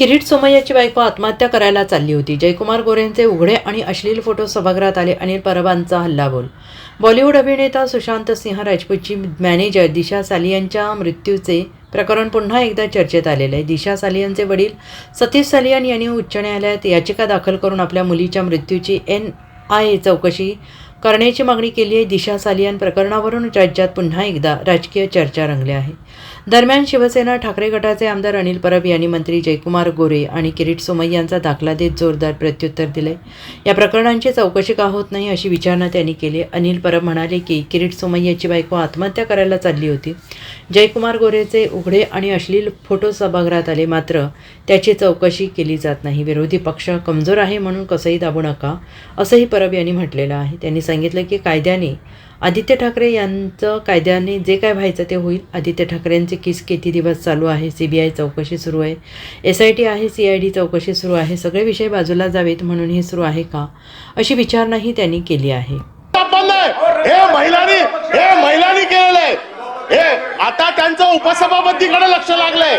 किरीट सोमय्याची बायको आत्महत्या करायला चालली होती. जयकुमार गोरेंचे उघडे आणि अश्लील फोटो सभागृहात आले. अनिल परबांचा हल्लाबोल. बॉलिवूड अभिनेता सुशांत सिंह राजपूतची मॅनेजर दिशा सालियांच्या मृत्यूचे प्रकरण पुन्हा एकदा चर्चेत आलेले आहे. दिशा सालियनचे वडील सतीश सालियन यांनी उच्च न्यायालयात याचिका दाखल करून आपल्या मुलीच्या मृत्यूची एन आय चौकशी करण्याची मागणी केली आहे. दिशा सालियान प्रकरणावरून राज्यात पुन्हा एकदा राजकीय चर्चा रंगल्या आहे दरम्यान शिवसेना ठाकरे गटाचे आमदार अनिल परब यांनी मंत्री जयकुमार गोरे आणि किरीट सोमय्या यांचा दाखला देत जोरदार प्रत्युत्तर दिले या प्रकरणांची चौकशी का होत नाही अशी विचारणा त्यांनी केली. अनिल परब म्हणाले की किरीट सोमय्याची बायको आत्महत्या करायला चालली होती. जयकुमार गोरेचे उघडे आणि अश्लील फोटो सभागृहात आले मात्र त्याची चौकशी केली जात नाही. विरोधी पक्ष कमजोर आहे म्हणून कसंही दाबू नका असंही परब यांनी म्हटलेलं आहे. त्यांनी सांगितलं की कायद्याने आदित्य ठाकरे यांचं कायद्याने जे काय व्हायचं ते होईल. आदित्य ठाकरेंचे केस किती दिवस चालू आहे? सी बी आय चौकशी सुरू आहे. एस आय टी आहे सी आय डी चौकशी सुरू आहे. सगळे विषय बाजूला जावेत म्हणून हे सुरू आहे का? अशी विचारणाही त्यांनी केली आहे. महिलांनी केलेलं आहे. हे आता त्यांचं उपसभापतीकडे लक्ष लागलंय.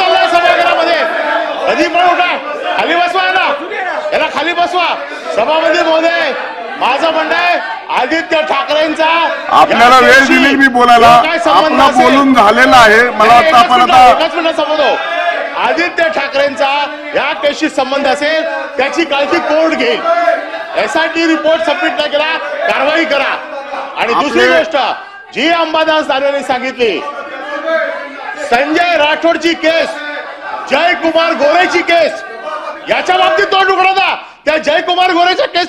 सभापती महोदय माझं म्हणणं आहे आदित्य ठाकरेंचा आपल्याला वेळ दिली मी बोलायला. आपला बोलून झालेला आहे. मला वाटतं आपण आता संबंध आदित्य ठाकरेंचा या केसशी संबंध असेल त्याची काळजी कोर्ट घेईल? एसआयटी रिपोर्ट सबमिट नाही केला कारवाई करा. आणि दुसरी गोष्ट जी अंबादास दानवेने सांगितली संजय राठोडची केस जयकुमार गोरेची केस याच्या बाबतीत तोंड उघडता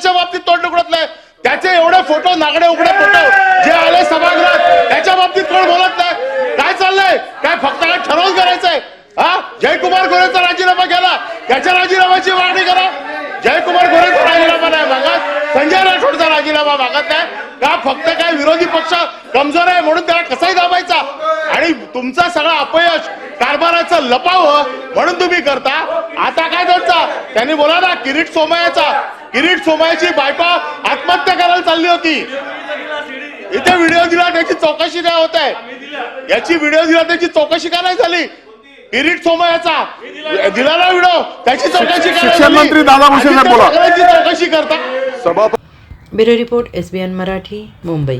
गोरेच्या बाबतीत तोंड उघडत नाही. त्याचे एवढे फोटो नागडे उघडे फोटो जे आले सभागृहात त्याच्या बाबतीत कोण बोलत नाही. काय चाललंय? काय फक्त काय ठरवून करायचंय? हा? जयकुमार गोरेचा राजीनामा केला. त्याच्या राजीनाम्याची मागणी करा. जयकुमार गोरेचा राजीनामा नाही मागत. संजय राठोडचा राजीनामा मागत नाही. का फक्त काय विरोधी पक्ष कमजोर आहे म्हणून त्याला कसाही दाबायचा? आणि तुमचा सगळा अपयश कारभाराचं लपावं म्हणून तुम्ही करता. आता काय त्यांचा त्यांनी बोला ना किरीट सोमयाचा किरीट सोमयाची बायको आत्महत्या करायला चालली होती. इथे व्हिडिओ दिला त्याची चौकशी नाही होत आहे? याची व्हिडिओ दिला त्याची चौकशी का नाही झाली? किरीट सोमयाचा दिला ना व्हिडिओ त्याची चौकशी शिक्षण? मंत्री दादा भुसे साहेब आदित्य बोला. ठाकरेंची चौकशी करता. सभा bureau report S B N Marathi Mumbai.